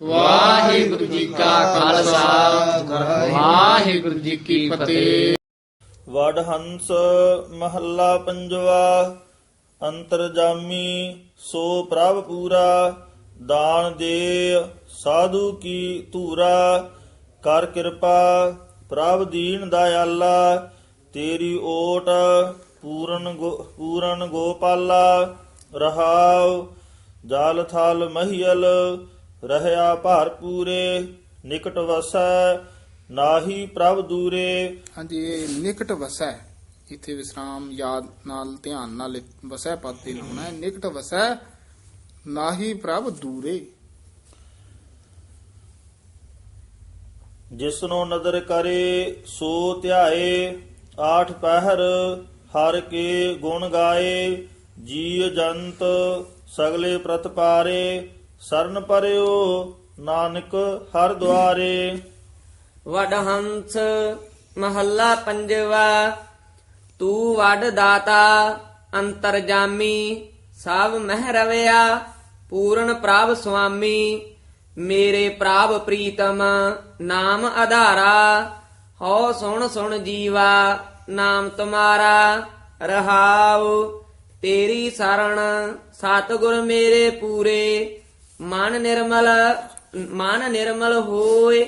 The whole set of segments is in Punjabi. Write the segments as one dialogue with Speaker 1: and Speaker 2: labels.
Speaker 1: ਵਾਹਿਗੁਰੂ ਜੀ ਕਾ ਖਾਲਸਾ। ਵਾਹਿਗੁਰੂ ਜੀ ਕੀ ਫਤਿਹ।
Speaker 2: ਵਡ ਹੰਸ ਮਹੱਲਾ ਪੰਜਵਾ, ਅੰਤਰਜਾਮੀ ਸੋ ਪ੍ਰਭ ਪੂਰਾ, ਦਾਨ ਦੇ ਸਾਧੂ ਕੀ ਧੂਰਾ, ਕਰ ਕਿਰਪਾ ਪ੍ਰਭ ਦੀਨ ਦਇਆਲਾ, ਤੇਰੀ ਓਟ ਪੂਰਨ ਪੂਰਨ ਗੋਪਾਲਾ, ਰਹਾਉ ਜਾਲ ਥਲ ਮਹੀਲ ਰਹਿਆ ਭਰ ਪੂਰੇ ਨਿਕਟ ਵਸੈ ਨਾਹੀ ਪ੍ਰਭ ਦੂਰੇ।
Speaker 3: ਹਾਂਜੀ ਇਹ ਨਿਕਟ ਵਸੈ। ਇੱਥੇ ਵਿਸਰਾਮ ਯਾਦ ਨਾਲ ਧਿਆਨ ਨਾਲ ਵਸੈ ਪਦ ਤੇ ਲਾਉਣਾ ਹੈ। ਨਿਕਟ ਵਸੈ ਨਾਹੀ ਪ੍ਰਭ ਦੂਰੇ।
Speaker 2: ਜਿਸਨੋ ਨਦਰ ਕਰੇ ਸੋ ਧਿਆਏ। ਆਠ ਪਹਿਰ ਹਰ ਕੇ ਗੁਣ ਗਾਏ। ਜੀ ਜੰਤ ਸਗਲੇ ਪ੍ਰਤਪਾਰੇ ਸਰਨ ਪਰਿਓ ਨਾਨਕ ਹਰ ਦੁਆਰੇ।
Speaker 4: ਵਡਹੰਸ ਮਹੱਲਾ ਪੰਜਵਾ, ਤੂੰ ਵਡ ਦਾਤਾ ਅੰਤਰਜਾਮੀ ਸਭ ਮਹਿ ਰਵਿਆ, ਪੂਰਨ ਪ੍ਰਭ ਸੁਆਮੀ, ਮੇਰੇ ਪ੍ਰਭ ਪ੍ਰੀਤਮ ਨਾਮ ਆਧਾਰਾ ਹਉ ਸੁਣ ਸੁਣ ਜੀਵਾ, ਨਾਮ ਤੁਮਾਰਾ, ਰਹਾਉ ਤੇਰੀ ਸਰਣ ਸਤਿਗੁਰ ਮੇਰੇ ਪੂਰੇ ਮਨ ਨਿਰਮਲ ਮਨ ਨਿਰਮਲ ਹੋਏ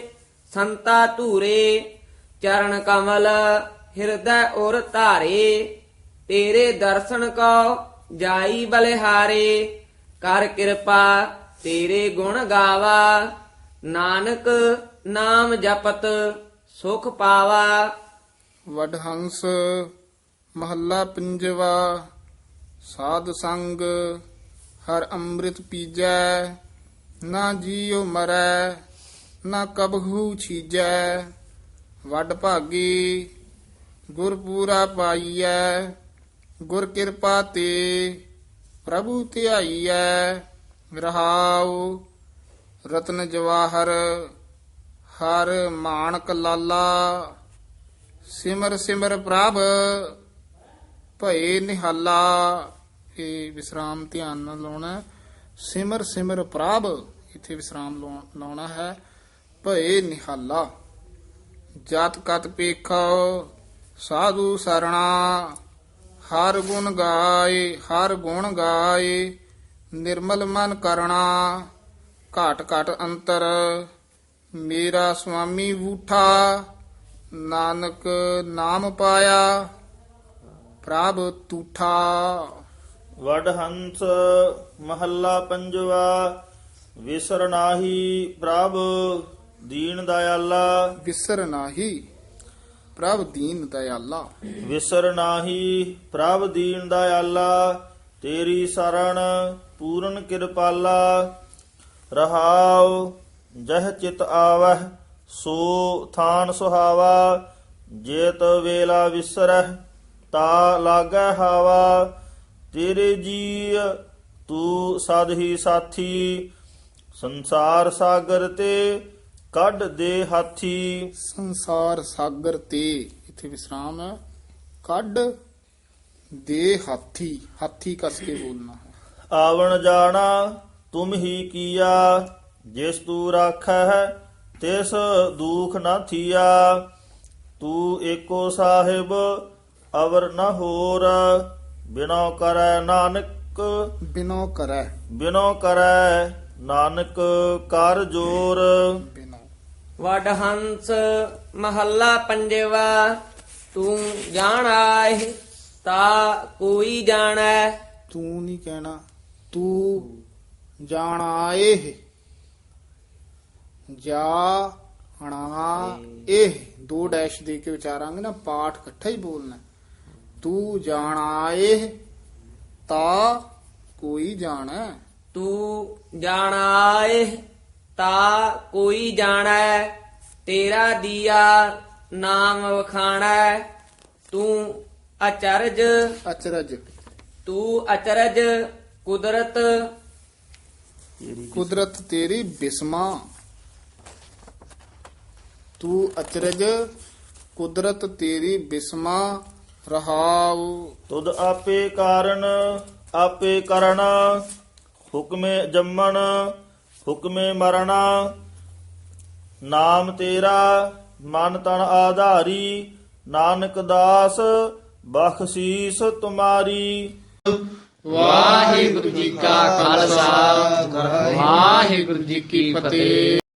Speaker 4: ਸੰਤਾ ਧੂਰੇ, ਚਰਨ ਕਮਲ ਹਿਰਦੈ ਔਰ ਧਾਰੇ, ਤੇਰੇ ਦਰਸ਼ਨ ਕੋ ਜਾਈ ਬਲਿਹਾਰੇ, ਕਰ ਕਿਰਪਾ ਤੇਰੇ ਗੁਣ ਗਾਵਾ, ਨਾਨਕ ਨਾਮ ਜਪਤ ਸੁਖ ਪਾਵਾ।
Speaker 3: ਵਡਹੰਸ ਮਹੱਲਾ ਪੰਜਵਾ, ਸਾਧ ਸੰਗ ਹਰ ਅੰਮ੍ਰਿਤ ਪੀਜੈ, ਨਾ ਜੀਉ ਮਰੈ, ਨਾ ਕਬਹੂ ਛੀਜੈ। ਵੱਡ ਭਾਗੀ, ਗੁਰ ਪੂਰਾ ਪਾਈਐ, ਗੁਰ ਕਿਰਪਾ ਤੇ ਪ੍ਰਭੂ ਧਿਆਈਐ। ਰਹਾਉ ਰਤਨ ਜਵਾਹਰ, ਹਰ ਮਾਨਕ ਲਾਲਾ। ਸਿਮਰ ਸਿਮਰ ਪ੍ਰਭ, ਭਏ ਨਿਹਾਲਾ। ਇਹ ਵਿਸਰਾਮ ਧਿਆਨ ਨਾਲ ਲਾਉਣਾ ਸਿਮਰ ਸਿਮਰ ਪ੍ਰਭ ਇੱਥੇ ਵਿਸਰਾਮ ਲਾਉ- ਲਾਉਣਾ ਹੈ। ਭਏ ਨਿਹਾਲਾ, ਜਾਤ ਕਤ ਪੇਖੋ, ਸਾਧੂ ਸਰਣਾ, ਹਰ ਗੁਣ ਗਾਏ, ਹਰ ਗੁਣ ਗਾਏ, ਨਿਰਮਲ ਮਨ ਕਰਣਾ, ਘਾਟ ਘਾਟ ਅੰਤਰ, ਮੇਰਾ ਸੁਆਮੀ ਬੂਠਾ ਨਾਨਕ ਨਾਮ ਪਾਇਆ, ਪ੍ਰਭ ਤੂਠਾ।
Speaker 2: ਵਡ ਹੰਸ ਮਹੱਲਾ ਪੰਜਵਾ ਵਿਸਰ ਨਾਹੀ ਪ੍ਰਭ ਦੀਨ ਦਇਆਲਾ।
Speaker 3: ਵਿਸਰ ਨਾਹੀ ਪ੍ਰਭ ਦੀਨ ਦਇਆਲਾ।
Speaker 2: ਵਿਸਰ ਨਾਹੀ ਪ੍ਰਭ ਦੀਨ ਦਇਆਲਾ ਤੇਰੀ ਸਰਣ ਪੂਰਨ ਕਿਰਪਾਲਾ। ਰਹਾਉ ਜਹ ਚਿਤ ਆਵਹਿ ਸੋ ਥਾਨ ਸੁਹਾਵਾ ਜੇਤ ਵੇਲਾ ਵਿਸਰਹਿ ਤਾ ਲਾਗੈ ਹਾਵਾ। ਤੇਰੇ ਜੀ ਤੂੰ ਸਦ ਹੀ ਸਾਥੀ ਸੰਸਾਰ ਸਾਗਰ ਤੇ ਕੱਢ ਦੇ ਹਾਥੀ।
Speaker 3: ਸੰਸਾਰ ਸਾਗਰ ਤੇ ਇੱਥੇ ਵਿਸਰਾਮ ਹੈ। ਕੱਢ ਦੇ ਹਾਥੀ ਹਾਥੀ ਕਸ ਕੇ ਬੋਲਣਾ ਹੈ।
Speaker 2: ਆਵਣ ਜਾਣਾ ਤੁਮ ਹੀ ਕੀਆ ਜਿਸ ਤੂੰ ਰਾਖੈ ਤਿਸ ਦੁਖ ਨਾ ਥੀਆ। ਤੂੰ ਏਕੋ ਸਾਹਿਬ ਅਵਰ ਨ ਹੋਰ। ਬਿਨੋ ਕਰੈ ਨਾਨਕ।
Speaker 3: ਬਿਨੋ ਕਰੈ।
Speaker 2: ਬਿਨੋ ਕਰੈ ਨਾਨਕ ਕਰ ਜੋਰ।
Speaker 3: ਬਿਨੋ।
Speaker 4: ਵਡਹੰਸ ਮਹੱਲਾ ਪੰਜਵਾ ਤੂੰ ਜਾਣ ਆਏ ਤਾ ਕੋਈ ਜਾਣੈ।
Speaker 3: ਤੂੰ ਨਹੀਂ ਕਹਿਣਾ ਤੂੰ ਜਾਣ ਆਏ ਜਾ ਹਣਾ ਇਹ ਦੋ ਡੈਸ਼ ਦੇ ਕੇ ਵਿਚਾਰਾਂਗੇ ਨਾ ਪਾਠ ਇਕੱਠਾ ਹੀ ਬੋਲਣਾ। ਤੂੰ ਜਾਣ ਆਏ ਤਾ ਕੋਈ ਜਾਣੈ।
Speaker 4: ਤੂੰ ਜਾਣ ਆਏ ਤਾ ਕੋਈ ਜਾਣੈ। ਤੇਰਾ ਦੀਆ ਨਾਮ ਵਖਾਣੈ। ਤੂੰ ਅਚਰਜ।
Speaker 3: ਅਚਰਜ।
Speaker 4: ਤੂੰ ਅਚਰਜ ਕੁਦਰਤ।
Speaker 3: ਕੁਦਰਤ ਤੇਰੀ ਬਿਸਮਾ। ਤੂੰ ਅਚਰਜ। ਕੁਦਰਤ ਤੇਰੀ ਬਿਸਮਾ। ਰਹਾਉ।
Speaker 2: ਤੁਧ ਆਪੇ ਕਾਰਨ ਆਪੇ ਕਰਣਾ। ਹੁਕਮੇ ਜੰਮਣ ਹੁਕਮੇ ਮਰਣਾ। ਨਾਮ ਤੇਰਾ ਮਨ ਤਨ ਆਧਾਰੀ। ਨਾਨਕ ਦਾਸ ਬਖਸ਼ੀਸ ਤੁਮਾਰੀ।
Speaker 1: ਵਾਹਿਗੁਰੂ ਜੀ ਕਾ ਖਾਲਸਾ ਵਾਹਿਗੁਰੂ ਜੀ ਕੀ ਫਤਿਹ।